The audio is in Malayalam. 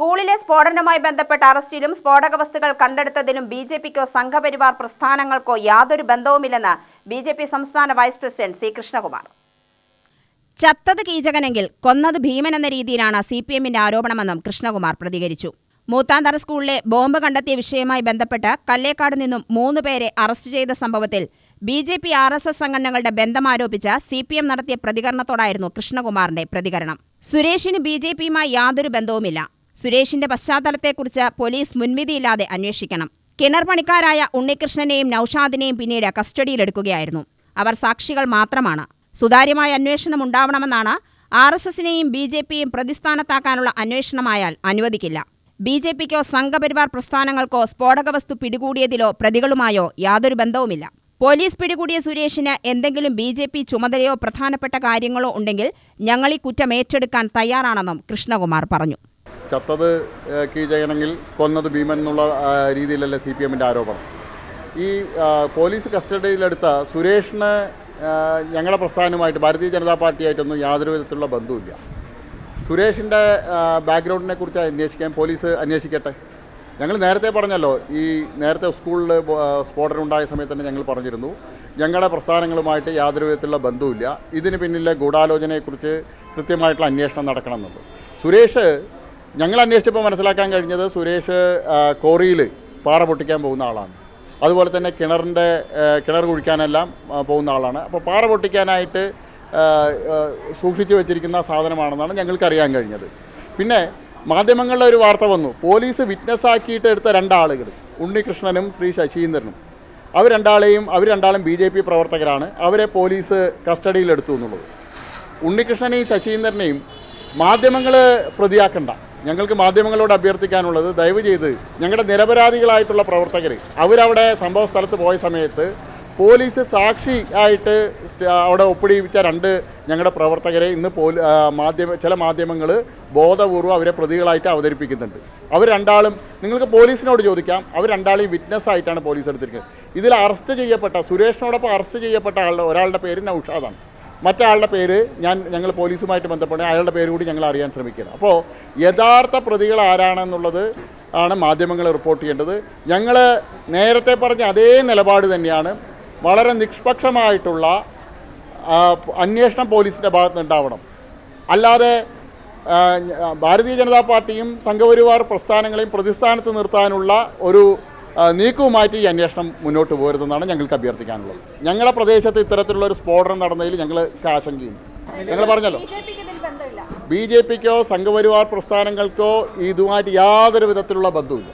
സ്കൂളിലെ സ്ഫോടനവുമായി ബന്ധപ്പെട്ട അറസ്റ്റിലും സ്ഫോടക വസ്തുക്കൾ കണ്ടെടുത്തതിലും ബി ജെ പിക്കോ സംഘപരിവാർ പ്രസ്ഥാനങ്ങൾക്കോ യാതൊരു ബന്ധവുമില്ലെന്ന് ബി ജെ പി സംസ്ഥാന വൈസ് പ്രസിഡന്റ് സി കൃഷ്ണകുമാർ. ചത്തത് കീചകനെങ്കിൽ കൊന്നത് ഭീമൻ എന്ന രീതിയിലാണ് സി പി എമ്മിന്റെ ആരോപണമെന്നും കൃഷ്ണകുമാർ പ്രതികരിച്ചു. മൂത്താന്തറ സ്കൂളിലെ ബോംബ് കണ്ടെത്തിയ വിഷയവുമായി ബന്ധപ്പെട്ട് കല്ലേക്കാട് നിന്നും മൂന്ന് പേരെ അറസ്റ്റ് ചെയ്ത സംഭവത്തിൽ B J P R S S സംഘടനകളുടെ ബന്ധമാരോപിച്ച് സി പി എം നടത്തിയ പ്രതികരണത്തോടായിരുന്നു കൃഷ്ണകുമാറിന്റെ പ്രതികരണം. സുരേഷിന് ബി ജെ പിയുമായി യാതൊരു ബന്ധവുമില്ല. സുരേഷിന്റെ പശ്ചാത്തലത്തെക്കുറിച്ച് പോലീസ് മുൻവിധിയില്ലാതെ അന്വേഷിക്കണം. കിണർ പണിക്കാരായ ഉണ്ണികൃഷ്ണനെയും നൌഷാദിനെയും പിന്നീട് കസ്റ്റഡിയിലെടുക്കുകയായിരുന്നു. അവർ സാക്ഷികൾ മാത്രമാണ്. സുതാര്യമായ അന്വേഷണം ഉണ്ടാവണമെന്നാണ് ആർ എസ് എസിനെയും ബി ജെ പിയും പ്രതിസ്ഥാനത്താക്കാനുള്ള അന്വേഷണമായാൽ അനുവദിക്കില്ല. ബി ജെ പിക്കോ സംഘപരിവാർ പ്രസ്ഥാനങ്ങൾക്കോ സ്ഫോടക വസ്തു പിടികൂടിയതിലോ പ്രതികളുമായോ യാതൊരു ബന്ധവുമില്ല. പോലീസ് പിടികൂടിയ സുരേഷിന് എന്തെങ്കിലും ബി ജെ പി ചുമതലയോ പ്രധാനപ്പെട്ട കാര്യങ്ങളോ ഉണ്ടെങ്കിൽ ഞങ്ങൾ ഈ കുറ്റം ഏറ്റെടുക്കാൻ തയ്യാറാണെന്നും കൃഷ്ണകുമാർ പറഞ്ഞു. ചത്തത് കീ ചെയ്യണമെങ്കിൽ കൊന്നത് ഭീമൻ എന്നുള്ള രീതിയിലല്ലേ സി പി എമ്മിന്റെ ആരോപണം. ഈ പോലീസ് കസ്റ്റഡിയിലെടുത്ത സുരേഷിന് ഞങ്ങളുടെ പ്രസ്ഥാനമായിട്ട് ഭാരതീയ ജനതാ പാർട്ടിയായിട്ടൊന്നും യാതൊരു വിധത്തിലുള്ള ബന്ധവുമില്ല. സുരേഷിന്റെ ബാക്ക്ഗ്രൗണ്ടിനെ കുറിച്ച് അന്വേഷിക്കാൻ പോലീസ് അന്വേഷിക്കട്ടെ? ഞങ്ങൾ നേരത്തെ പറഞ്ഞല്ലോ ഈ നേരത്തെ സ്കൂളിൽ സ്ഫോടനം ഉണ്ടായ സമയത്ത് തന്നെ ഞങ്ങൾ പറഞ്ഞിരുന്നു ഞങ്ങളുടെ പ്രസ്ഥാനങ്ങളുമായിട്ട് യാതൊരു വിധത്തിലുള്ള ബന്ധവുമില്ല. ഇതിന് പിന്നിലെ ഗൂഢാലോചനയെക്കുറിച്ച് കൃത്യമായിട്ടുള്ള അന്വേഷണം നടക്കണം സുരേഷ് ഞങ്ങൾ അന്വേഷിച്ചപ്പോൾ മനസ്സിലാക്കാൻ കഴിഞ്ഞത് സുരേഷ് കോറിയിൽ പാറ പൊട്ടിക്കാൻ പോകുന്ന ആളാണ്. അതുപോലെ തന്നെ കിണറിന്റെ കിണർ കുഴിക്കാനെല്ലാം പോകുന്ന ആളാണ്. അപ്പോൾ പാറ പൊട്ടിക്കാനായിട്ട് സൂക്ഷിച്ചു വെച്ചിരിക്കുന്ന സാധനമാണെന്നാണ് ഞങ്ങൾക്ക് അറിയാൻ കഴിഞ്ഞത്. പിന്നെ മാധ്യമങ്ങളിലെ ഒരു വാർത്ത വന്നു. പോലീസ് വിറ്റ്നസ് ആക്കിയിട്ട് എടുത്ത രണ്ടാളുകൾ ഉണ്ണികൃഷ്ണനും ശ്രീ ശശീന്ദ്രനും. അവർ രണ്ടാളെയും അവർ രണ്ടാളും ബി ജെ പി പ്രവർത്തകരാണ്. അവരെ പോലീസ് കസ്റ്റഡിയിലെടുത്തു എന്നുള്ളത്. ഉണ്ണികൃഷ്ണനെയും ശശീന്ദ്രനെയും മാധ്യമങ്ങൾ പ്രതിയാക്കണ്ട. ഞങ്ങൾക്ക് മാധ്യമങ്ങളോട് അഭ്യർത്ഥിക്കാനുള്ളത് ദയവ് ചെയ്ത് ഞങ്ങളുടെ നിരപരാധികളായിട്ടുള്ള പ്രവർത്തകർ അവരവിടെ സംഭവ സ്ഥലത്ത് പോയ സമയത്ത് പോലീസ് സാക്ഷി ആയിട്ട് അവിടെ ഒപ്പിടിയിച്ച രണ്ട് ഞങ്ങളുടെ പ്രവർത്തകരെ ഇന്ന് പോലീ മാധ്യമ ചില മാധ്യമങ്ങൾ ബോധപൂർവം അവരെ പ്രതികളായിട്ട് അവതരിപ്പിക്കുന്നുണ്ട്. അവർ രണ്ടാളും നിങ്ങൾക്ക് പോലീസിനോട് ചോദിക്കാം. അവർ രണ്ടാളെയും വിറ്റ്നസ് ആയിട്ടാണ് പോലീസ് എടുത്തിരിക്കുന്നത്. ഇതിൽ അറസ്റ്റ് ചെയ്യപ്പെട്ട സുരേഷിനോടൊപ്പം അറസ്റ്റ് ചെയ്യപ്പെട്ട ആളുടെ ഒരാളുടെ പേര് നൌഷാദാണ്. മറ്റാളുടെ പേര് ഞാൻ ഞങ്ങൾ പോലീസുമായിട്ട് ബന്ധപ്പെട്ട് അയാളുടെ പേര് കൂടി ഞങ്ങൾ അറിയാൻ ശ്രമിക്കുകയാണ്. അപ്പോൾ യഥാർത്ഥ പ്രതികൾ ആരാണെന്നുള്ളത് ആണ് മാധ്യമങ്ങൾ റിപ്പോർട്ട് ചെയ്യേണ്ടത്. ഞങ്ങൾ നേരത്തെ പറഞ്ഞ അതേ നിലപാട് തന്നെയാണ്. വളരെ നിഷ്പക്ഷമായിട്ടുള്ള അന്വേഷണം പോലീസിന്റെ ഭാഗത്ത് ഉണ്ടാവണം. അല്ലാതെ ഭാരതീയ ജനതാ പാർട്ടിയും സംഘപരിവാർ പ്രസ്ഥാനങ്ങളെയും പ്രതിസ്ഥാനത്ത് നിർത്താനുള്ള ഒരു നീക്കവുമായിട്ട് ഈ അന്വേഷണം മുന്നോട്ട് പോരുതെന്നാണ് ഞങ്ങൾക്ക് അഭ്യർത്ഥിക്കാനുള്ളത്. ഞങ്ങളുടെ പ്രദേശത്ത് ഇത്തരത്തിലുള്ള ഒരു സ്ഫോടനം നടന്നതിൽ ഞങ്ങൾക്ക് ആശങ്കയുണ്ട് ഞങ്ങൾ പറഞ്ഞല്ലോ. ബി ജെ പിക്കോ സംഘപരിവാർ പ്രസ്ഥാനങ്ങൾക്കോ ഇതുമായിട്ട് യാതൊരു വിധത്തിലുള്ള ബന്ധവുമില്ല.